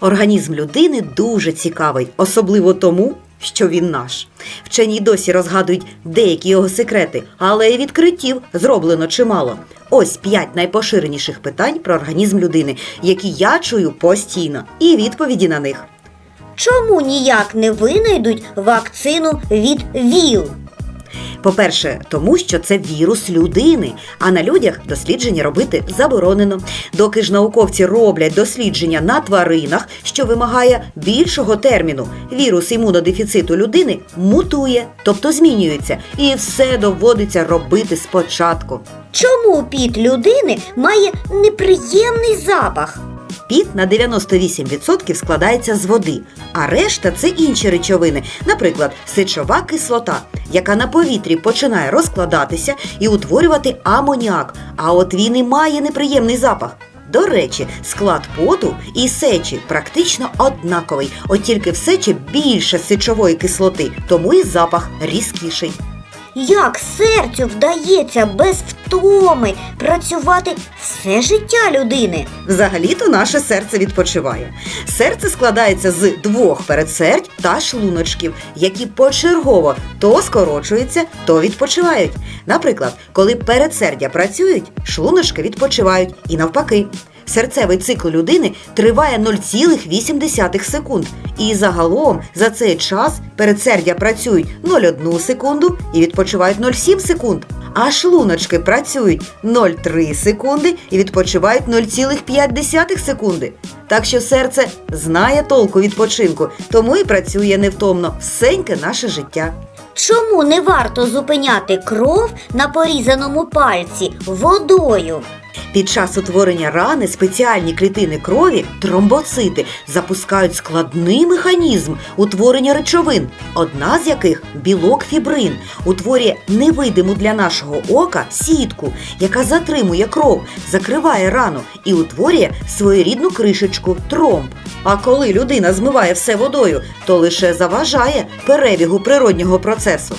Організм людини дуже цікавий, особливо тому, що він наш. Вчені досі розгадують деякі його секрети, але й відкриттів зроблено чимало. Ось п'ять найпоширеніших питань про організм людини, які я чую постійно, і відповіді на них. Чому ніяк не винайдуть вакцину від ВІЛ? По-перше, тому що це вірус людини, а на людях дослідження робити заборонено. Доки ж науковці роблять дослідження на тваринах, що вимагає більшого терміну, вірус імунодефіциту людини мутує, тобто змінюється, і все доводиться робити спочатку. Чому піт людини має неприємний запах? Піт на 98% складається з води, а решта це інші речовини, наприклад, сечова кислота, яка на повітрі починає розкладатися і утворювати амоніак. А от він і має неприємний запах. До речі, склад поту і сечі практично однаковий, от тільки в сечі більше сечової кислоти, тому і запах різкіший. Як серцю вдається без втоми працювати все життя людини? Взагалі-то наше серце відпочиває. Серце складається з двох передсердь та шлуночків, які почергово то скорочуються, то відпочивають. Наприклад, коли передсердя працюють, шлуночки відпочивають і навпаки. Серцевий цикл людини триває 0,8 секунд. І загалом за цей час передсердя працюють 0,1 секунду і відпочивають 0,7 секунд. А шлуночки працюють 0,3 секунди і відпочивають 0,5 секунди. Так що серце знає толку відпочинку, тому і працює невтомно всеньке наше життя. Чому не варто зупиняти кров на порізаному пальці водою? Під час утворення рани спеціальні клітини крові, тромбоцити, запускають складний механізм утворення речовин, одна з яких білок фібрин, утворює невидиму для нашого ока сітку, яка затримує кров, закриває рану і утворює своєрідну кришечку тромб. А коли людина змиває все водою, то лише заважає перебігу природнього процесу.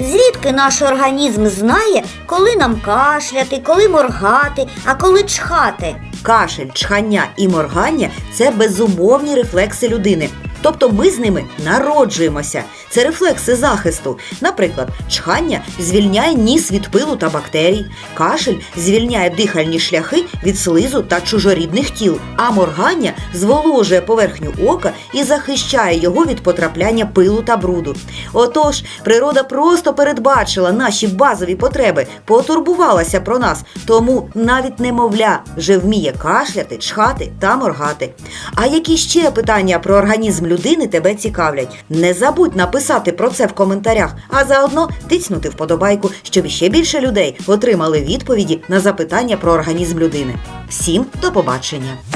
Звідки наш організм знає, коли нам кашляти, коли моргати, а коли чхати? Кашель, чхання і моргання це безумовні рефлекси людини. Тобто ми з ними народжуємося. Це рефлекси захисту. Наприклад, чхання звільняє ніс від пилу та бактерій, кашель звільняє дихальні шляхи від слизу та чужорідних тіл, а моргання зволожує поверхню ока і захищає його від потрапляння пилу та бруду. Отож, природа просто передбачила наші базові потреби, потурбувалася про нас, тому навіть немовля вже вміє кашляти, чхати та моргати. А які ще питання про організм людини тебе цікавлять? Не забудь написати про це в коментарях, а заодно тицнути вподобайку, щоб ще більше людей отримали відповіді на запитання про організм людини. Всім до побачення!